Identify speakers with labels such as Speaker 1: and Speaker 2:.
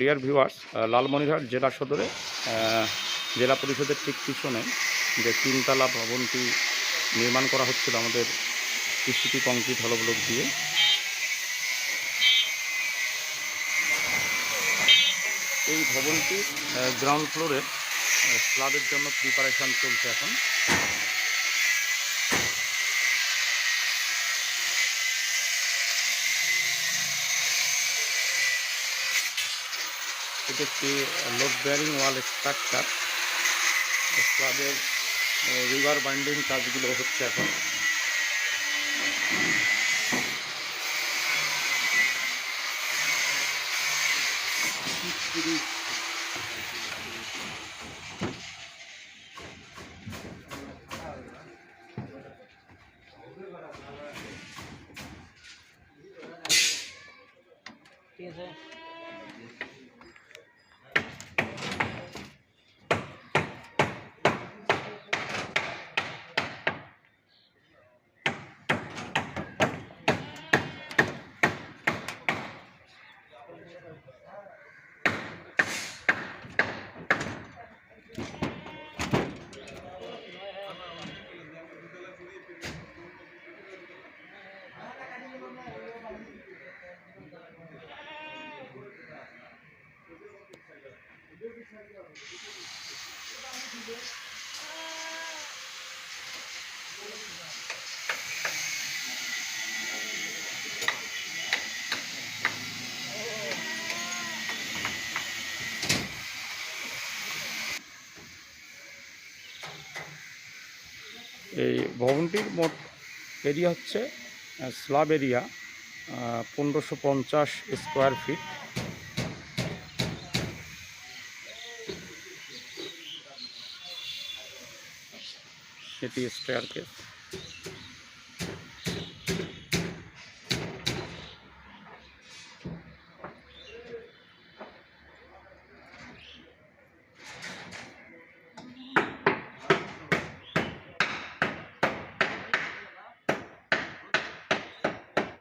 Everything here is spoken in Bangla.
Speaker 1: ডিয়ার ভিউয়ার্স লালমনিরহাট জেলা সদরে জেলা পরিষদের ঠিক পিছনে যে তিনতলা ভবনটি নির্মাণ করা হচ্ছিল আমাদের কৃষিটি কংক্রিট হলো দিয়ে। এই ভবনটি গ্রাউন্ড ফ্লোরের স্ল্যাবের জন্য প্রিপারেশন চলছে এখন। এটি একটি লোড বেয়ারিং ওয়াল স্ট্রাকচার স্ল্যাবের রিভার বাইন্ডিং কাজগুলো হচ্ছে এখন
Speaker 2: ঠিক আছে
Speaker 1: এই ভবনটির মোট এরিয়া হচ্ছে স্লাব এরিয়া পনেরোশো পঞ্চাশ স্কোয়ার ফিট। এটি স্টেয়ার কেস